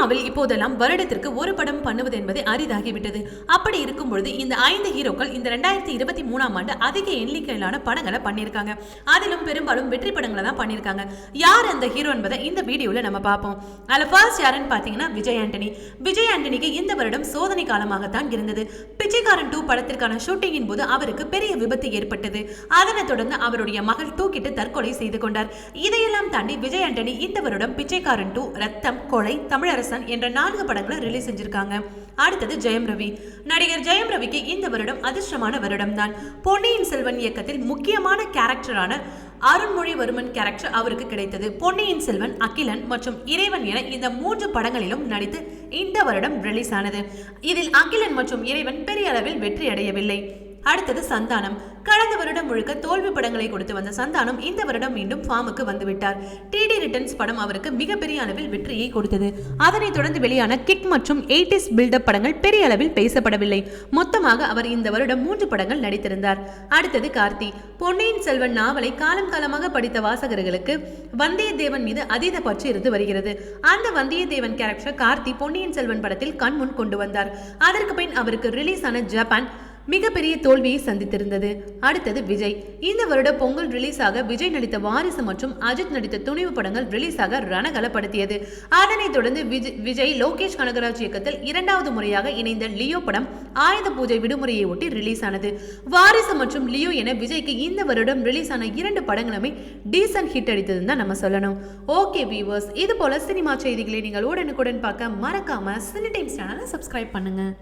சினிமாவில் இப்போதெல்லாம் வருடத்திற்கு ஒரு படம் பண்ணுவது என்பது அரிதாகிவிட்டது. அப்படி இருக்கும் பொழுது இந்த ஐந்து ஹீரோக்கள் இந்த ரெண்டாயிரத்தி இருபத்தி மூணாம் ஆண்டு அதிக எண்ணிக்கையிலான படங்களை பண்ணியிருக்காங்க. அதிலும் பெரும்பாலும் வெற்றி படங்களை தான் பண்ணியிருக்காங்க. யார் அந்த ஹீரோ என்பதை இந்த வீடியோவில் நம்ம பார்ப்போம். அதில் ஃபர்ஸ்ட் யாருன்னு பார்த்தீங்கன்னா விஜய் ஆண்டனி. விஜய் ஆண்டனிக்கு இந்த வருடம் சோதனை காலமாகத்தான் இருந்தது. பிச்சைக்காரன் டூ படத்திற்கான ஷூட்டிங்கின் போது அவருக்கு பெரிய விபத்து ஏற்பட்டது. அதனைத் தொடர்ந்து அவருடைய மகள் தூக்கிட்டு தற்கொலை செய்து கொண்டார். இதையெல்லாம் தாண்டி விஜய் ஆண்டனி இந்த வருடம் பிச்சைக்காரன் டூ ரத்தம் கொலை தமிழரசு அரசன் என்ற நான்கு படங்களை ரிலீஸ் செஞ்சிருக்காங்க. அடுத்தது ஜெயம் ரவி. நடிகர் ஜெயம் ரவிக்கு இந்த வருடம் அதிர்ஷ்டமான வருடம் தான் பொன்னியின் செல்வன் இயக்கத்தில் முக்கியமான கேரக்டரான அருண்மொழிவர்மன் கேரக்டர் அவருக்கு கிடைத்தது. பொன்னியின் செல்வன் அகிலன் மற்றும் இறைவன் என இந்த மூன்று படங்களிலும் நடித்து இந்த வருடம் ரிலீஸ் ஆனது. இதில் அகிலன் மற்றும் இறைவன் பெரிய அளவில் வெற்றி அடையவில்லை அடுத்தது சந்தானம். கடந்த வருடம் முழுக்க தோல்வி படங்களை கொடுத்து வந்த சந்தானம் இந்த வருடம் மீண்டும் ஃபார்முக்கு வந்துவிட்டார். டிடி ரிட்டர்ன்ஸ் படம் அவருக்கு மிகப்பெரிய அளவில் வெற்றியை கொடுத்தது. அதனைத் தொடர்ந்து வெளியான கிக் மற்றும் எயிட்டிஸ் பில்டப் படங்கள் பெரிய அளவில் பேசப்படவில்லை. மொத்தமாக அவர் இந்த வருடம் மூன்று படங்கள் நடித்திருந்தார். அடுத்தது கார்த்தி. பொன்னியின் செல்வன் நாவலை காலம் காலமாக படித்த வாசகர்களுக்கு வந்தியத்தேவன் மீது அதீத பற்று இருந்து வருகிறது. அந்த வந்தியத்தேவன் கேரக்டர் கார்த்தி பொன்னியின் செல்வன் படத்தில் கண்முன் கொண்டு வந்தார். அதற்கு பின் அவருக்கு ரிலீஸ் ஆன ஜப்பான் மிகப்பெரிய தோல்வியை சந்தித்திருந்தது. அடுத்தது விஜய். இந்த வருட பொங்கல் ரிலீஸ் ஆக விஜய் நடித்த வாரிசு மற்றும் அஜித் நடித்த துணிவு படங்கள் ரிலீஸ் ஆக ரணகலப்படுத்தியது. அதனைத் தொடர்ந்து விஜய் விஜய் லோகேஷ் கனகராஜ் இயக்கத்தில் இரண்டாவது முறையாக இணைந்த லியோ படம் ஆயுத பூஜை விடுமுறையை ஒட்டி ரிலீஸ் ஆனது வாரிசு மற்றும் லியோ என விஜய்க்கு இந்த வருடம் ரிலீஸ் ஆன இரண்டு படங்களுமே டீசன்ட் ஹிட் அடித்ததுன்னு தான் நம்ம சொல்லணும். ஓகே வியூவர்ஸ் இது போல சினிமா செய்திகளை நீங்கள் உடனுக்குடன் பார்க்க மறக்காம சினி டைம்ஸ் சேனலை சப்ஸ்கிரைப் பண்ணுங்க.